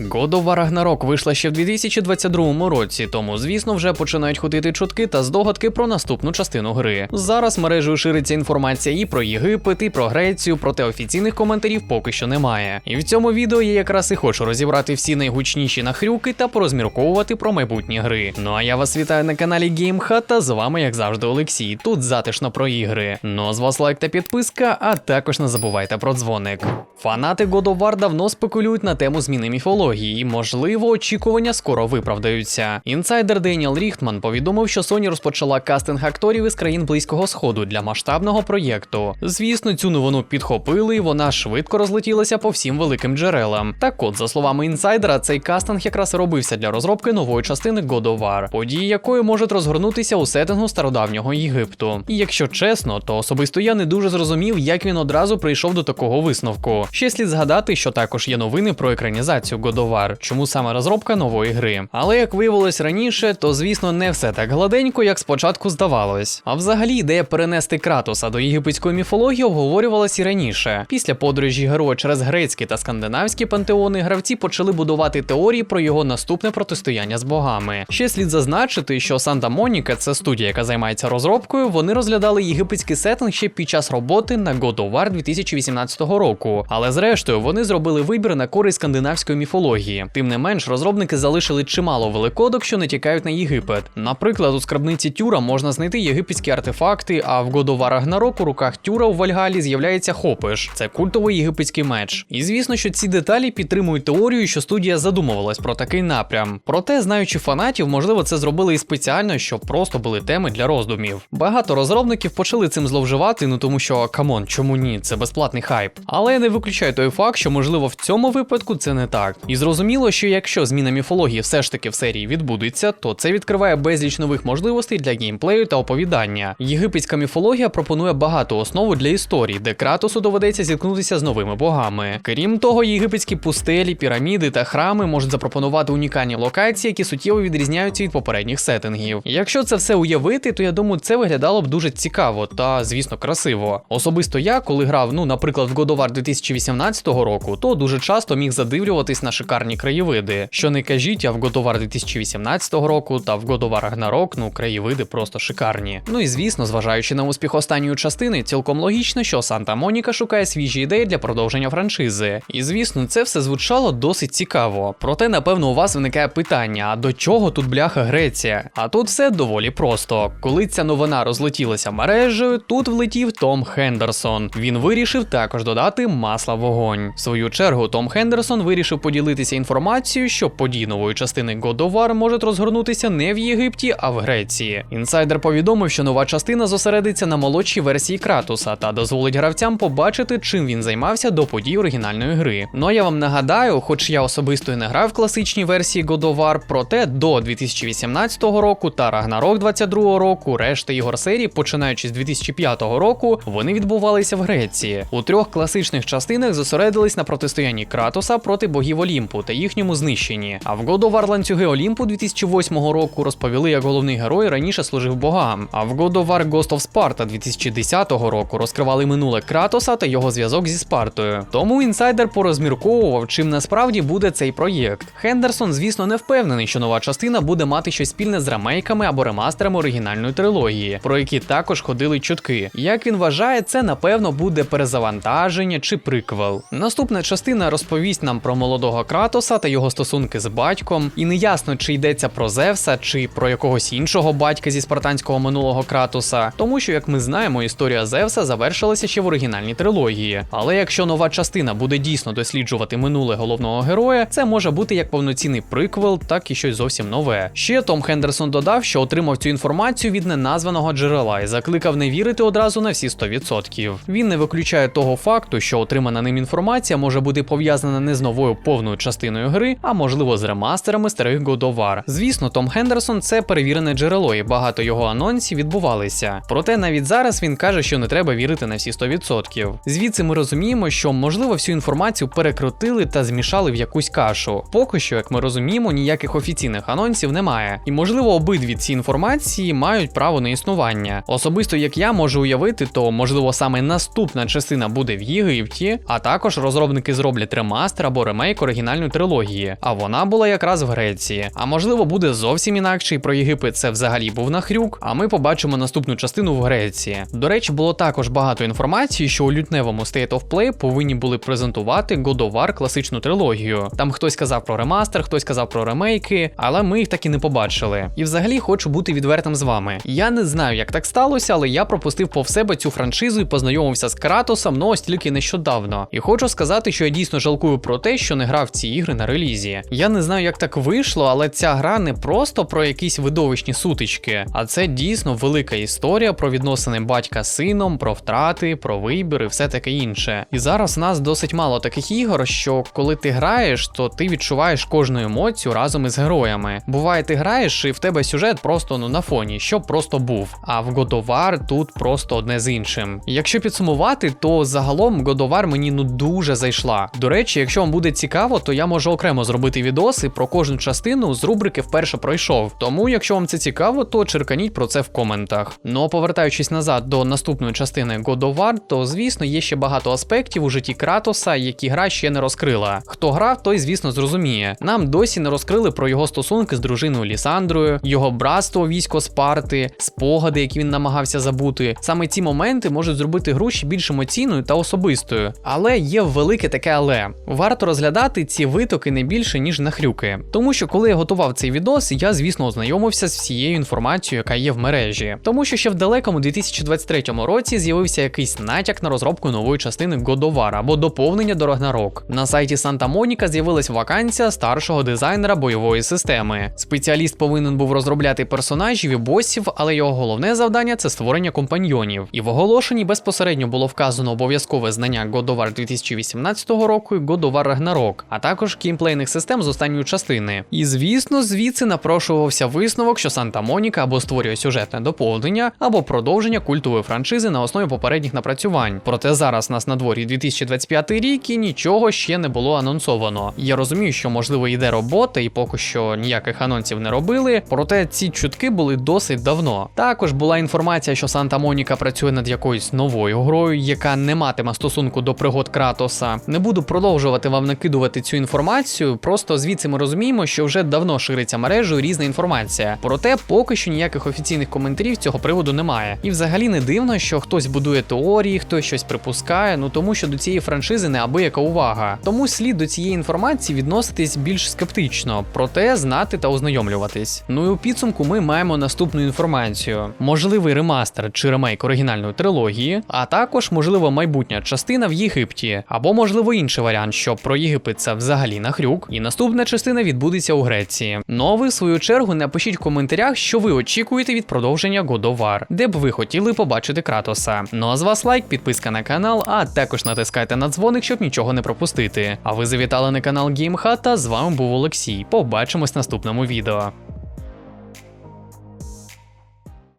God of War Ragnarok вийшла ще в 2022 році, тому, звісно, вже починають ходити чутки та здогадки про наступну частину гри. Зараз мережею шириться інформація і про Єгипет, і про Грецію, проте офіційних коментарів поки що немає. І в цьому відео я якраз і хочу розібрати всі найгучніші нахрюки та порозмірковувати про майбутні гри. Ну а я вас вітаю на каналі GameHut, та з вами, як завжди, Олексій. Тут затишно про ігри. Ну а з вас лайк та підписка, а також не забувайте про дзвоник. Фанати God of War давно спекулюють на тему зміни міфології, і, можливо, очікування скоро виправдаються. Інсайдер Деніел Ріхтман повідомив, що Sony розпочала кастинг акторів із країн Близького Сходу для масштабного проєкту. Звісно, цю новину підхопили, і вона швидко розлетілася по всім великим джерелам. Так от, за словами інсайдера, цей кастинг якраз робився для розробки нової частини God of War, події якої можуть розгорнутися у сеттингу стародавнього Єгипту. І якщо чесно, то особисто я не дуже зрозумів, як він одразу прийшов до такого висновку. Ще слід згадати, що також є новини про екранізацію Of War, чому саме розробка нової гри. Але як виявилось раніше, то звісно не все так гладенько, як спочатку здавалось. А взагалі ідея перенести Кратоса до єгипетської міфології обговорювалась і раніше. Після подорожі героя через грецькі та скандинавські пантеони гравці почали будувати теорії про його наступне протистояння з богами. Ще слід зазначити, що Санта Моніка, це студія, яка займається розробкою, вони розглядали єгипетський сеттинг ще під час роботи на God of War 2018 року. Але зрештою вони зробили вибір на користь скандинавської міфології. Тим не менш, розробники залишили чимало великодок, що не тікають на Єгипет. Наприклад, у скарбниці Тюра можна знайти єгипетські артефакти, а в War Ragnarok у руках Тюра у Вальгалі з'являється Хопиш. Це культовий єгипетський меч. І звісно, що ці деталі підтримують теорію, що студія задумувалась про такий напрям. Проте, знаючи фанатів, можливо, це зробили і спеціально, щоб просто були теми для роздумів. Багато розробників почали цим зловживати, ну тому що камон, чому ні? Це безплатний хайп. Але я не виключаю той факт, що можливо в цьому випадку це не так. І зрозуміло, що якщо зміна міфології все ж таки в серії відбудеться, то це відкриває безліч нових можливостей для геймплею та оповідання. Єгипетська міфологія пропонує багато основу для історій, де Кратосу доведеться зіткнутися з новими богами. Крім того, єгипетські пустелі, піраміди та храми можуть запропонувати унікальні локації, які суттєво відрізняються від попередніх сеттингів. Якщо це все уявити, то я думаю, це виглядало б дуже цікаво та, звісно, красиво. Особисто я, коли грав, ну, наприклад, в God of War 2018 року, то дуже часто міг задивлюватись на шикарні краєвиди. Що не кажіть, а в God of War 2018 року та в God of War Ragnarok, ну, краєвиди просто шикарні. Ну і звісно, зважаючи на успіх останньої частини, цілком логічно, що Санта Моніка шукає свіжі ідеї для продовження франшизи. І звісно, це все звучало досить цікаво. Проте, напевно, у вас виникає питання: а до чого тут бляха Греція? А тут все доволі просто. Коли ця новина розлетілася мережею, тут влетів Том Хендерсон. Він вирішив також додати масла в вогонь. В свою чергу, Том Хендерсон вирішив поділитися інформацією, що події нової частини God of War можуть розгорнутися не в Єгипті, а в Греції. Інсайдер повідомив, що нова частина зосередиться на молодшій версії Кратуса та дозволить гравцям побачити, чим він займався до подій оригінальної гри. Ну а я вам нагадаю, хоч я особисто і не грав в класичній версії God of War, проте до 2018 року та Ragnarok 22 року, решта ігор серії, починаючи з 2005 року, вони відбувалися в Греції. У трьох класичних частинах зосередились на протистоянні Кратоса проти богів Олімпу та їхньому знищенні. А в God of War ланцюги Олімпу 2008 року розповіли, як головний герой раніше служив богам. А в God of War Ghost of Sparta 2010 року розкривали минуле Кратоса та його зв'язок зі Спартою. Тому інсайдер порозмірковував, чим насправді буде цей проєкт. Хендерсон, звісно, не впевнений, що нова частина буде мати щось спільне з ремейками або ремастерами оригінальної трилогії, про які також ходили чутки. Як він вважає, це напевно буде перезавантаження чи приквел. Наступна частина розповість нам про молодого Кратоса та його стосунки з батьком, і неясно, чи йдеться про Зевса, чи про якогось іншого батька зі спартанського минулого Кратоса, тому що, як ми знаємо, історія Зевса завершилася ще в оригінальній трилогії. Але якщо нова частина буде дійсно досліджувати минуле головного героя, це може бути як повноцінний приквел, так і щось зовсім нове. Ще Том Хендерсон додав, що отримав цю інформацію від неназваного джерела і закликав не вірити одразу на всі 100%. Він не виключає того факту, що отримана ним інформація може бути пов'язана не з новою повною частиною гри, а можливо з ремастерами старих God of War. Звісно, Том Хендерсон це перевірене джерело, і багато його анонсів відбувалися. Проте навіть зараз він каже, що не треба вірити на всі 100%. Звідси ми розуміємо, що можливо всю інформацію перекрутили та змішали в якусь кашу. Поки що, як ми розуміємо, ніяких офіційних анонсів немає. І можливо, обидві ці інформації мають право на існування. Особисто як я можу уявити, то можливо саме наступна частина буде в Єгипті, а також розробники зроблять ремастер або ремейк оригінальної трилогії, а вона була якраз в Греції. А можливо, буде зовсім інакше, і про Єгипет це взагалі був нахрюк. А ми побачимо наступну частину в Греції. До речі, було також багато інформації, що у лютневому State of Play повинні були презентувати God of War класичну трилогію. Там хтось казав про ремастер, хтось казав про ремейки, але ми їх так і не побачили. І взагалі хочу бути відвертим з вами. Я не знаю, як так сталося, але я пропустив повз себе цю франшизу і познайомився з Кратосом, ну ось тільки нещодавно. І хочу сказати, що я дійсно жалкую про те, що не грав ці ігри на релізі. Я не знаю, як так вийшло, але ця гра не просто про якісь видовищні сутички, а це дійсно велика історія про відносини батька з сином, про втрати, про вибір і все таке інше. І зараз у нас досить мало таких ігор, що коли ти граєш, то ти відчуваєш кожну емоцію разом із героями. Буває, ти граєш, і в тебе сюжет просто ну на фоні, що просто був. А в God of War тут просто одне з іншим. Якщо підсумувати, то загалом God of War мені ну дуже зайшла. До речі, якщо вам буде цікаво, то я можу окремо зробити відоси про кожну частину з рубрики вперше пройшов. Тому, якщо вам це цікаво, то черканіть про це в коментах. Ну а повертаючись назад до наступної частини God of War, то звісно є ще багато аспектів у житті Кратоса, які гра ще не розкрила. Хто грав, той звісно зрозуміє. Нам досі не розкрили про його стосунки з дружиною Лісандрою, його братство військо Спарти, спогади, які він намагався забути. Саме ці моменти можуть зробити гру ще більш емоційною та особистою. Але є велике таке але. Варто розглядати ці витоки не більше, ніж нахрюки. Тому що коли я готував цей відос, я, звісно, ознайомився з всією інформацією, яка є в мережі. Тому що ще в далекому 2023 році з'явився якийсь натяк на розробку нової частини War або доповнення до Ragnarok. На сайті Санта Моніка з'явилась вакансія старшого дизайнера бойової системи. Спеціаліст повинен був розробляти персонажів і босів, але його головне завдання це створення компаньйонів. І в оголошенні безпосередньо було вказано обов'язкове знання War 2018 року і God of War а також геймплейних систем з останньої частини. І звісно, звідси напрошувався висновок, що Санта Моніка або створює сюжетне доповнення, або продовження культової франшизи на основі попередніх напрацювань. Проте зараз нас на дворі 2025 рік і нічого ще не було анонсовано. Я розумію, що можливо йде робота, і поки що ніяких анонсів не робили. Проте ці чутки були досить давно. Також була інформація, що Санта Моніка працює над якоюсь новою грою, яка не матиме стосунку до пригод Кратоса. Не буду продовжувати вам накидувати цю інформацію. Просто звідси ми розуміємо, що вже давно шириться мережею різна інформація. Проте поки що ніяких офіційних коментарів цього приводу немає. І взагалі не дивно, що хтось будує теорії, хтось щось припускає. Ну тому що до цієї франшизи неабияка увага. Тому слід до цієї інформації відноситись більш скептично, проте знати та ознайомлюватись. Ну і у підсумку ми маємо наступну інформацію: можливий ремастер чи ремейк оригінальної трилогії, а також можливо майбутня частина в Єгипті, або можливо інший варіант, що про Єгипет це взагалі нахрюк, і наступна частина відбудеться у Греції. Ну а ви, в свою чергу, напишіть в коментарях, що ви очікуєте від продовження God of War, де б ви хотіли побачити Кратоса. Ну а з вас лайк, підписка на канал, а також натискайте на дзвоник, щоб нічого не пропустити. А ви завітали на канал GameHut, з вами був Олексій. Побачимось в наступному відео.